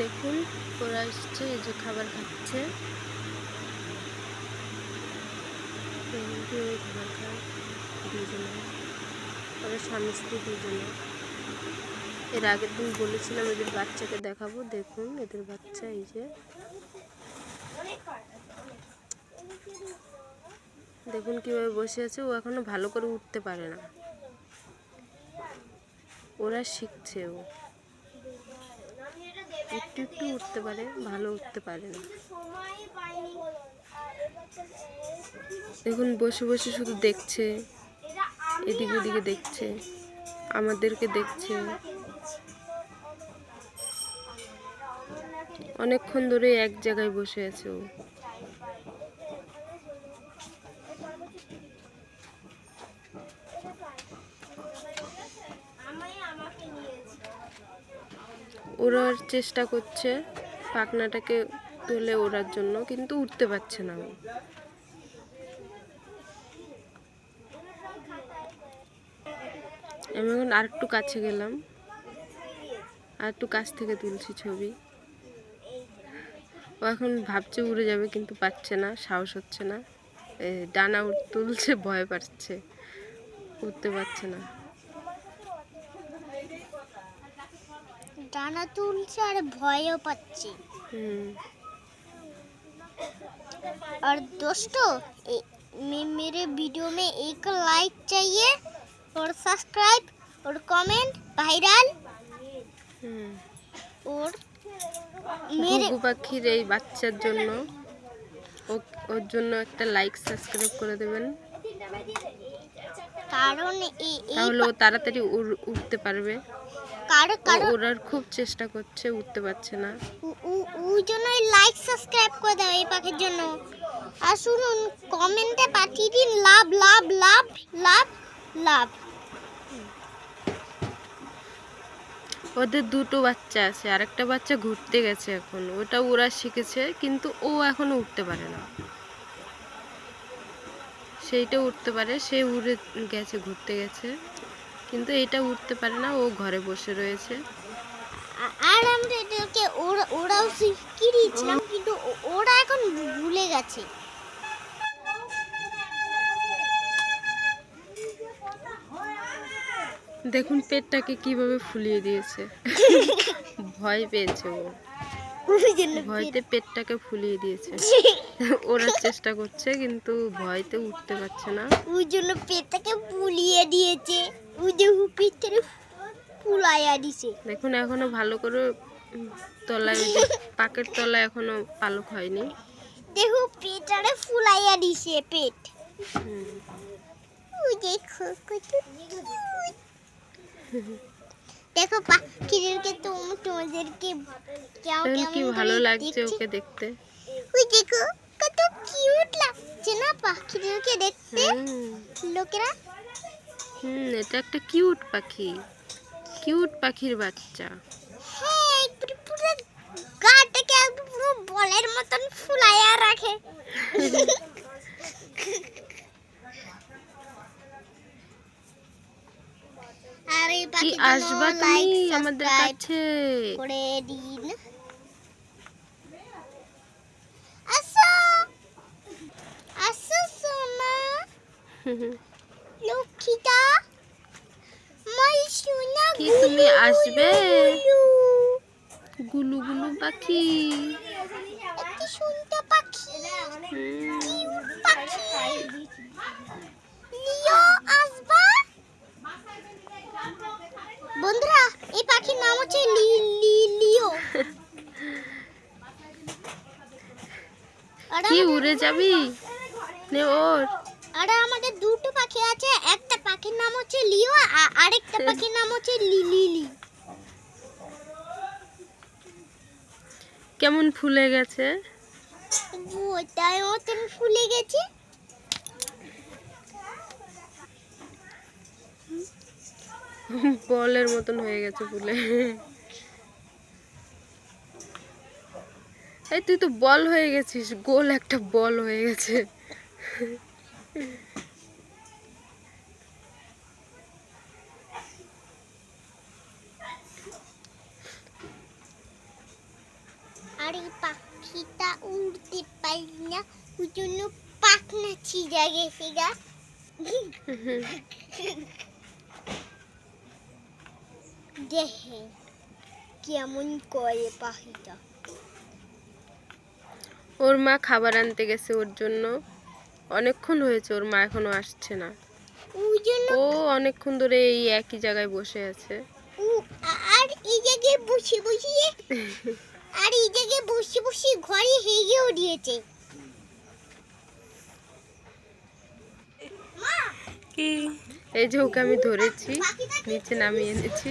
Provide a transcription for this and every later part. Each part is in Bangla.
দেখুন, ওরা এসছে, এই যে খাবার খাচ্ছে। ওরা স্বামী, স্ত্রী দুজনে। এর আগের দিন বলেছিলাম এদের বাচ্চাকে দেখাবো, দেখুন এদের বাচ্চা, এই যে। দেখুন কীভাবে বসে আছে, ও এখনও ভালো করে উঠতে পারে না। ওরা শিখছে ও। একটু একটু উঠতে পারে, ভালো উঠতে পারে না। এখন বসে বসে শুধু দেখছে, এদিক ওদিকে দেখছে, আমাদেরকে দেখছে। অনেকক্ষণ ধরে এক জায়গায় বসে আছে ও। ওড়ার চেষ্টা করছে, পাখনাটাকে তুলে ওড়ার জন্য, কিন্তু উঠতে পারছে না। আমি এখন আরেকটু কাছে গেলাম। আর একটু কাছ থেকে তুলছি ছবি। ও এখন ভাবছে উড়ে যাবে, কিন্তু পাচ্ছে না, সাহস হচ্ছে না। ডানা তুলছে, ভয় পাচ্ছে। উঠতে পারছে না। ডানা তুলছে আর ভয়ও পাচ্ছে হুম और दोस्तों ए- मे- मेरे वीडियो में एक लाइक चाहिए और सब्सक्राइब और कमेंट वायरल হুম और मेरे ঘুঘু পাখির এই বাচ্চার জন্য ও- ওর জন্য একটা লাইক সাবস্ক্রাইব করে দেবেন কারণ এ- এই তাহলে ও তাড়াতাড়ি উড়- উঠতে পারবে কারণ ও কারণ ওড়ার খুব চেষ্টা করছে উঠতে পারছে না। ওই জন্য লাইক সাবস্ক্রাইব করে দাও এই পাখির জন্য। আর শুনুন কমেন্টে পাঠিয়ে দিন লাভ লাভ লাভ লাভ লাভ ওদের দুটো বাচ্চা আছে আরেকটা বাচ্চা ঘুরতে গেছে এখন। ওটা ওরা শিখেছে কিন্তু ও এখনও উঠতে পারে না। সেইটা উঠতে পারে সে উড়ে গেছে ঘুরতে গেছে। কিন্তু এটা উঠতে পারে না ও ঘরে বসে রয়েছে। আর আমরা এদেরকে ওরা ওরাও শিখিয়ে দিয়েছিলাম কিন্তু ওরা এখন ভুলে গেছে। দেখুন পেটটাকে কীভাবে ফুলিয়ে দিয়েছে। ভয় পেয়েছে ও। ভয়তে পেটটাকে ফুলিয়ে দিয়েছে। ওরা চেষ্টা করছে কিন্তু ভয়তে উঠতে পারছে না। ওই জন্য পেটটাকে ফুলিয়ে দিয়েছে। থেকে ফুলাইয়া দিছে। দেখুন এখনও ভালো করে তলায় পাকের তলায় এখনও পালক হয়নি। দেখো পেটারে ফুলাইয়া দিছে পেট। দেখো দেখো পাখিদেরকে তোম তোমাদেরকে কি ভালো লাগছে ওকে দেখতে? ওই দেখো কত কিউট লাগছে না পাখিদেরকে দেখতে। লোকেরা হুম এটা একটা কিউট পাখি। কিউট পাখির বাচ্চা। হ্যাঁ একটু পুরো গাটাকে একদম পুরো বলের মতন ফুলাইয়া রাখে। আর এই কি পাখি আসবা তুমি আমাদের কাছে? করে দিন। আসো। আসো সোনা। লক্ষ্মীটা মই সোনা কি তুমি আসবে? গুলু। গুলু পাখি। সুন্দর পাখি। পাখি। লিও আসবা? বন্ধুরা এই পাখির নাম হচ্ছে লি লি লিও। কি উড়ে যাবি? নে ওর। আর আমাদের দুটো পাখি আছে একটা পাখির নাম হচ্ছে লিও আর আরেকটা পাখির নাম হচ্ছে লি লিলি। কেমন ফুলে গেছে? মতন ফুলে গেছে। বলের মতন হয়ে গেছে ফুলে। এই তুই তো বল হয়ে গেছিস গোল একটা বল হয়ে গেছে। আর এই পাখিটা উড়তে পারি না, ওই জন্য পাখনা ছিঁড়া গেছে গা। দেখে কেমন করে পাখিটা। ওর মা খাবার আনতে গেছে ওর জন্য। অনেকক্ষণ হয়েছে ওর মা এখনও আসছে না। ও অনেকক্ষণ ধরে এই একই জায়গায় বসে আছে। আর এই জায়গায় বসে বসিয়ে আর এই জায়গায় বসে বসে ঘরে হেগেও দিয়েছে কি? এই যে ওকে আমি ধরেছি নিচে নামিয়ে এনেছি।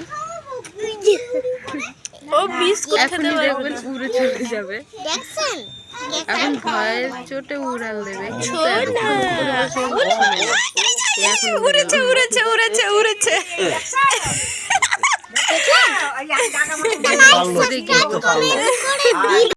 ও বিস্কুট খেতে পারবে উড়ে চলে যাবে। দেখছেন? এখন ভয়ের চোটে উড়াল দেবে উড়েছে উড়েছে উড়েছে উড়েছে